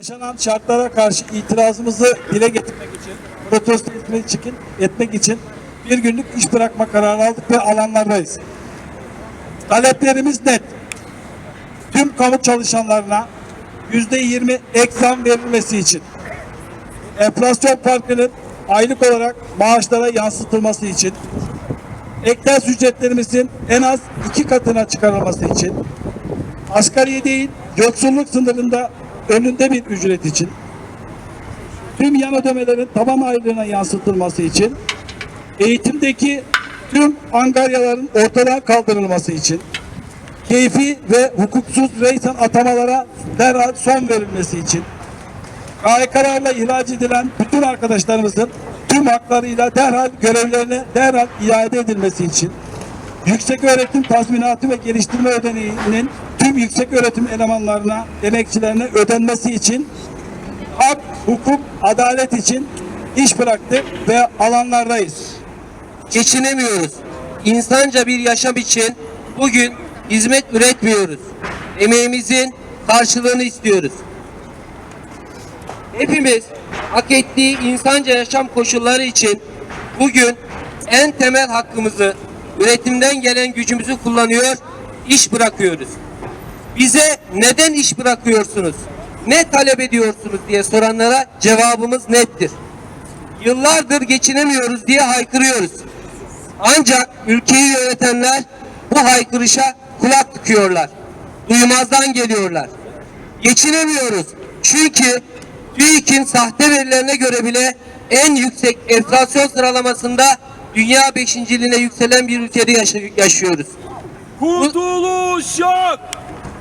Yaşanan şartlara karşı itirazımızı dile getirmek için, protesto etmek için, etmek için bir günlük iş bırakma kararı aldık ve alanlardayız. Taleplerimiz net. Tüm kamu çalışanlarına yüzde yirmi ek verilmesi için, enflasyon farkının aylık olarak maaşlara yansıtılması için, ek ücretlerimizin en az iki katına çıkarılması için, asgari değil, yoksulluk sınırında önünde bir ücret için, tüm yan ödemelerin taban aylığına yansıtılması için, eğitimdeki tüm angaryaların ortadan kaldırılması için, keyfi ve hukuksuz reysen atamalara derhal son verilmesi için, KHK'larla ihraç edilen bütün arkadaşlarımızın tüm haklarıyla derhal görevlerine derhal iade edilmesi için, yüksek öğretim tazminatı ve geliştirme ödeneğinin tüm yüksek öğretim elemanlarına, emekçilerine ödenmesi için hak, hukuk, adalet için iş bıraktık ve alanlardayız. geçinemiyoruz. İnsanca bir yaşam için bugün hizmet üretmiyoruz. Emeğimizin karşılığını istiyoruz. Hepimiz hak ettiği insanca yaşam koşulları için bugün en temel hakkımızı, üretimden gelen gücümüzü kullanıyor, iş bırakıyoruz. Bize neden iş bırakıyorsunuz? Ne talep ediyorsunuz diye soranlara cevabımız nettir. Yıllardır geçinemiyoruz diye haykırıyoruz. Ancak ülkeyi yönetenler bu haykırışa kulak tıkıyorlar. Duymazdan geliyorlar. Geçinemiyoruz. Çünkü TÜİK'in sahte verilerine göre bile en yüksek enflasyon sıralamasında dünya beşinciliğine yükselen bir ülkede yaşıyoruz. Kurtuluş yok.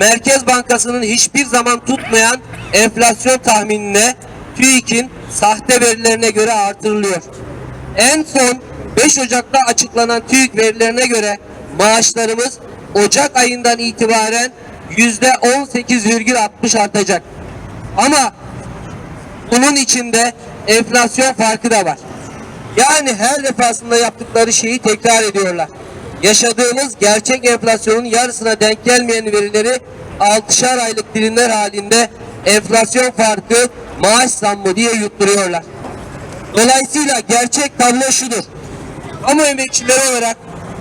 Merkez Bankası'nın hiçbir zaman tutmayan enflasyon tahminine TÜİK'in sahte verilerine göre artırılıyor. En son 5 Ocak'ta açıklanan TÜİK verilerine göre maaşlarımız Ocak ayından itibaren yüzde 18,60 artacak. Ama bunun içinde enflasyon farkı da var. Yani her defasında yaptıkları şeyi tekrar ediyorlar. Yaşadığımız gerçek enflasyonun yarısına denk gelmeyen verileri 6'şar aylık dilimler halinde enflasyon farkı maaş zammı diye yutturuyorlar. Dolayısıyla gerçek tablo şudur. Kamu emekçileri olarak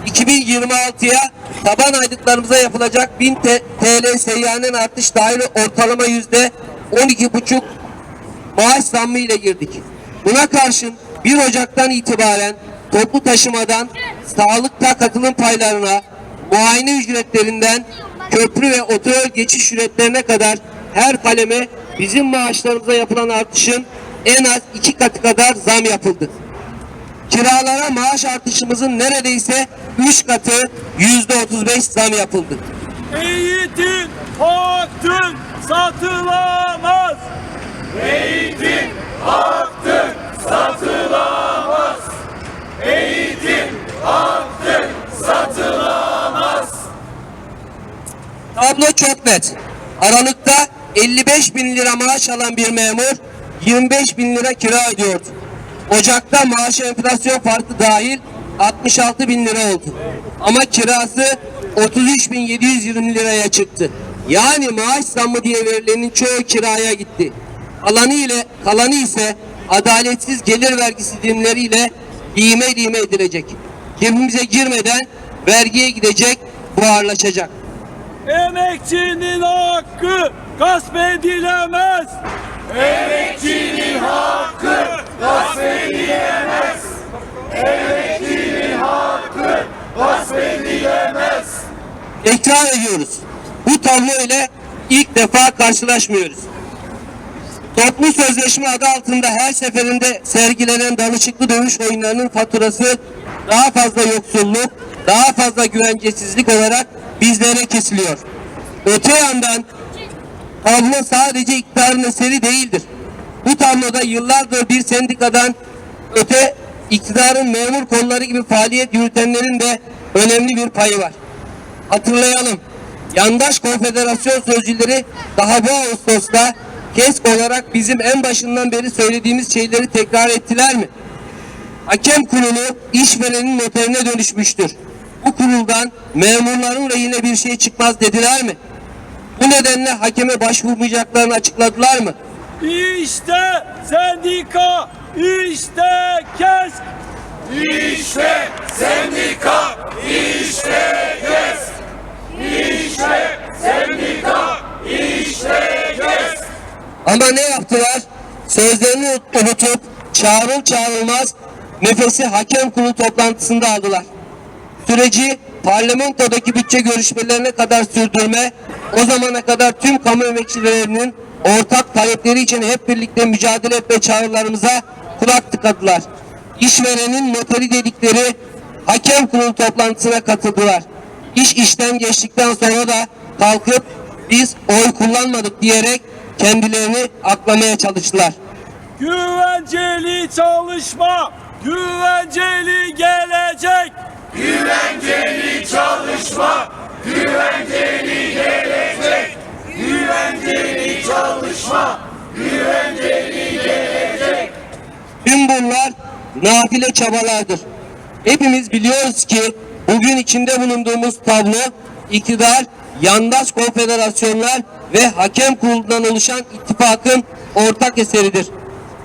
2026'ya taban aylıklarımıza yapılacak 1000 T- TL seyyanen artış dahil ortalama yüzde 12,5 maaş zammı ile girdik. Buna karşın 1 Ocak'tan itibaren toplu taşımadan sağlıkta katılım paylarına, muayene ücretlerinden köprü ve otoyol geçiş ücretlerine kadar her kaleme bizim maaşlarımıza yapılan artışın en az iki katı kadar zam yapıldı. Kiralara maaş artışımızın neredeyse 3 katı yüzde 35 zam yapıldı. Eğitim haktın satılamaz. Eğitim haktın satılamaz. Eğitim haktın satılamaz. Tablo çok net. Aralıkta 55 bin lira maaş alan bir memur 25 bin lira kira ödüyordu. Ocakta maaş enflasyon farkı dahil 66 bin lira oldu. Ama kirası 33 bin 720 liraya çıktı. Yani maaş zammı diye verilenin çoğu kiraya gitti. Kalanı ile kalanı ise adaletsiz gelir vergisi dilimleriyle lime lime edilecek. Cebimize girmeden vergiye gidecek, buharlaşacak. Emekçinin hakkı gasp edilemez. Emekçinin hakkı gasp edilemez. Emekçinin hakkı gasp edilemez. Tekrar ediyoruz. Bu tablo ile ilk defa karşılaşmıyoruz. Toplu sözleşme adı altında her seferinde sergilenen danışıklı dövüş oyunlarının faturası daha fazla yoksulluk, daha fazla güvencesizlik olarak bizlere kesiliyor. Öte yandan tablo sadece iktidarın eseri değildir. Bu tabloda yıllardır bir sendikadan öte iktidarın memur kolları gibi faaliyet yürütenlerin de önemli bir payı var. Hatırlayalım. Yandaş konfederasyon sözcüleri daha bu Ağustos'ta KESK olarak bizim en başından beri söylediğimiz şeyleri tekrar ettiler mi? Hakem kurulu işverenin noterine dönüşmüştür. Bu kuruldan memurların lehine bir şey çıkmaz dediler mi? Bu nedenle hakeme başvurmayacaklarını açıkladılar mı? İşte sendika, işte kes. İşte sendika, işte yes. İşte sendika, işte yes. Ama ne yaptılar? Sözlerini unutup çağrıl çağrılmaz nefesi hakem kurulu toplantısında aldılar. Süreci parlamentodaki bütçe görüşmelerine kadar sürdürme, o zamana kadar tüm kamu emekçilerinin ortak talepleri için hep birlikte mücadele etme çağrılarımıza kulak tıkadılar. İşverenin noteri dedikleri hakem kurulu toplantısına katıldılar. İş işten geçtikten sonra da kalkıp biz oy kullanmadık diyerek kendilerini aklamaya çalıştılar. Güvenceli çalışma, güvenceli gelecek. Güvenceli çalışma, güvenceli gelecek. Güvenceli çalışma, güvenceli gelecek. Tüm bunlar nafile çabalardır. Hepimiz biliyoruz ki bugün içinde bulunduğumuz tablo iktidar, yandaş konfederasyonlar ve hakem kurulundan oluşan ittifakın ortak eseridir.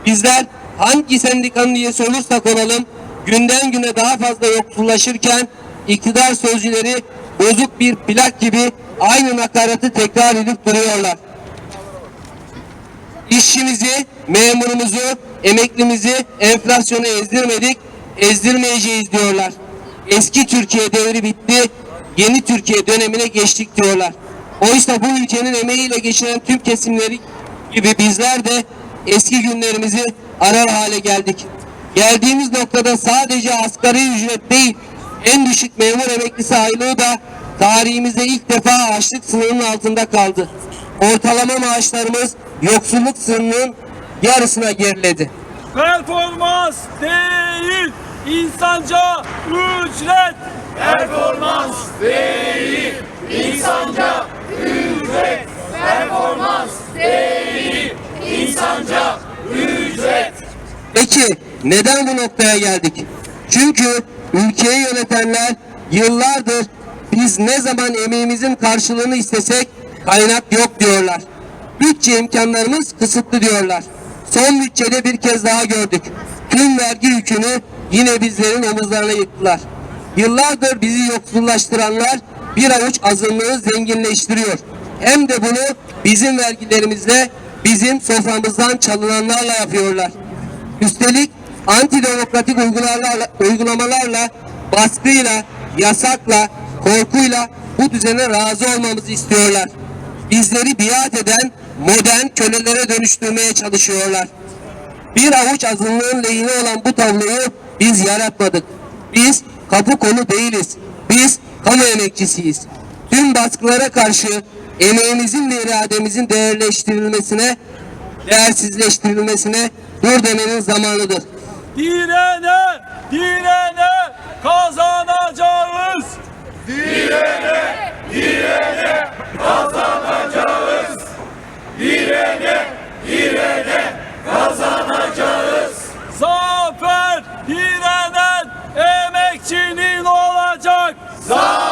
Bizler hangi sendikanın üyesi olursak olalım günden güne daha fazla yoksullaşırken iktidar sözcüleri bozuk bir plak gibi aynı nakaratı tekrar edip duruyorlar. İşçimizi, memurumuzu, emeklimizi enflasyona ezdirmedik, ezdirmeyeceğiz diyorlar. Eski Türkiye devri bitti, yeni Türkiye dönemine geçtik diyorlar. Oysa bu ülkenin emeğiyle geçinen tüm kesimleri gibi bizler de eski günlerimizi arar hale geldik. Geldiğimiz noktada sadece asgari ücret değil, en düşük memur emeklisi aylığı da tarihimizde ilk defa açlık sınırının altında kaldı. Ortalama maaşlarımız yoksulluk sınırının yarısına geriledi. Performans değil, insanca ücret. Performans değil, insanca ücret. Performans değil, insanca ücret. Peki neden bu noktaya geldik? Çünkü ülkeyi yönetenler yıllardır biz ne zaman emeğimizin karşılığını istesek kaynak yok diyorlar. Bütçe imkanlarımız kısıtlı diyorlar. Son bütçede bir kez daha gördük. Tüm vergi yükünü yine bizlerin omuzlarına yıktılar. Yıllardır bizi yoksullaştıranlar bir avuç azınlığı zenginleştiriyor. Hem de bunu bizim vergilerimizle bizim soframızdan çalınanlarla yapıyorlar. Üstelik antidemokratik uygulamalarla, uygulamalarla, baskıyla, yasakla, korkuyla bu düzene razı olmamızı istiyorlar. Bizleri biat eden modern kölelere dönüştürmeye çalışıyorlar. Bir avuç azınlığın lehine olan bu tabloyu biz yaratmadık. Biz kapı konu değiliz. Biz kamu emekçisiyiz. Tüm baskılara karşı emeğimizin ve irademizin değerleştirilmesine, değersizleştirilmesine dur demenin zamanıdır. Direne, direne kazanacağız. Zafer direnen emekçinin olacak. Zafer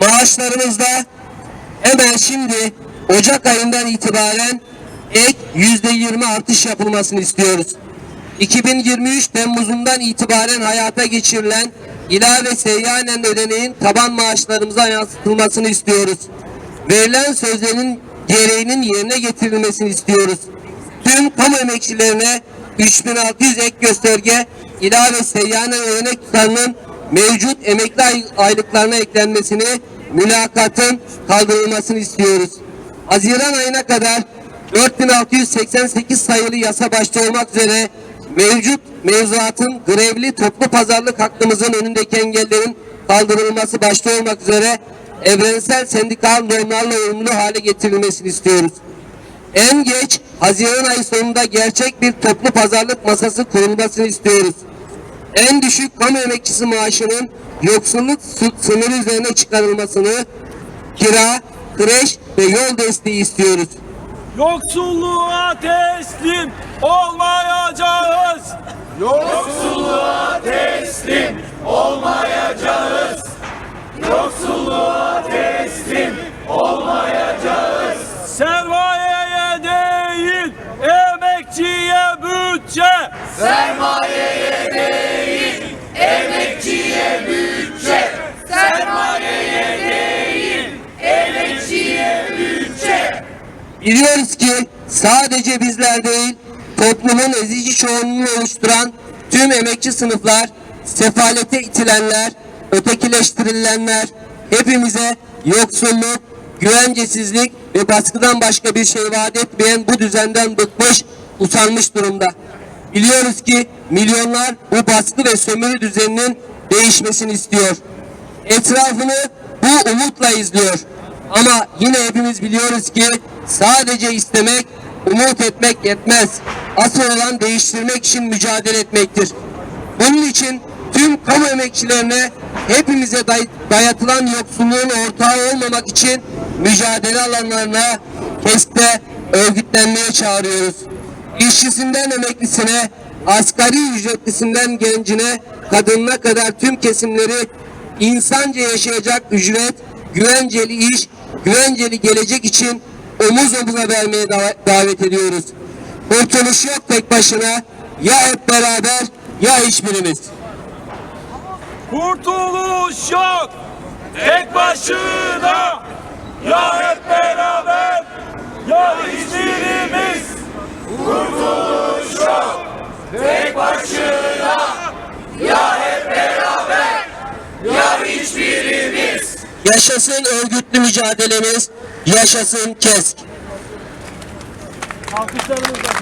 Maaşlarımızda hemen şimdi Ocak ayından itibaren ek yüzde yirmi artış yapılmasını istiyoruz. 2023 Temmuz'undan itibaren hayata geçirilen ilave seyyanen ödeneğin taban maaşlarımıza yansıtılmasını istiyoruz. Verilen sözlerin gereğinin yerine getirilmesini istiyoruz. Tüm kamu emekçilerine 3600 ek gösterge ilave seyyanen ödenek tutarının mevcut emekli ay- aylıklarına eklenmesini, mülakatın kaldırılmasını istiyoruz. Haziran ayına kadar 4688 sayılı yasa başta olmak üzere mevcut mevzuatın grevli toplu pazarlık hakkımızın önündeki engellerin kaldırılması başta olmak üzere evrensel sendikal normlarla uyumlu hale getirilmesini istiyoruz. En geç Haziran ayı sonunda gerçek bir toplu pazarlık masası kurulmasını istiyoruz. En düşük kamu emekçisi maaşının yoksulluk sı- sınırı üzerine çıkarılmasını, kira, kreş ve yol desteği istiyoruz. Yoksulluğa teslim olmayacağız. Yoksulluğa teslim olmayacağız. Yoksulluğa teslim olmayacağız. Sermayeye değil, emekçiye bütçe. Sermayeye değil, Biliyoruz ki sadece bizler değil, toplumun ezici çoğunluğunu oluşturan tüm emekçi sınıflar, sefalete itilenler, ötekileştirilenler, hepimize yoksulluk, güvencesizlik ve baskıdan başka bir şey vaat etmeyen bu düzenden bıkmış, usanmış durumda. Biliyoruz ki milyonlar bu baskı ve sömürü düzeninin değişmesini istiyor. Etrafını bu umutla izliyor. Ama yine hepimiz biliyoruz ki sadece istemek, umut etmek yetmez. Asıl olan değiştirmek için mücadele etmektir. Bunun için tüm kamu emekçilerine hepimize day- dayatılan yoksulluğun ortağı olmamak için mücadele alanlarına KESK'te örgütlenmeye çağırıyoruz. İşçisinden emeklisine, asgari ücretlisinden gencine, kadınına kadar tüm kesimleri insanca yaşayacak ücret, güvenceli iş, güvenceli gelecek için omuz omuza vermeye dav- davet ediyoruz. Kurtuluş yok tek başına, ya hep beraber ya hiçbirimiz. Kurtuluş yok. Tek başına. Ya hep beraber ya hiçbirimiz. Tek başına ya hep beraber ya hiçbirimiz. Yaşasın örgütlü mücadelemiz, yaşasın KESK. Alkışlarımızla.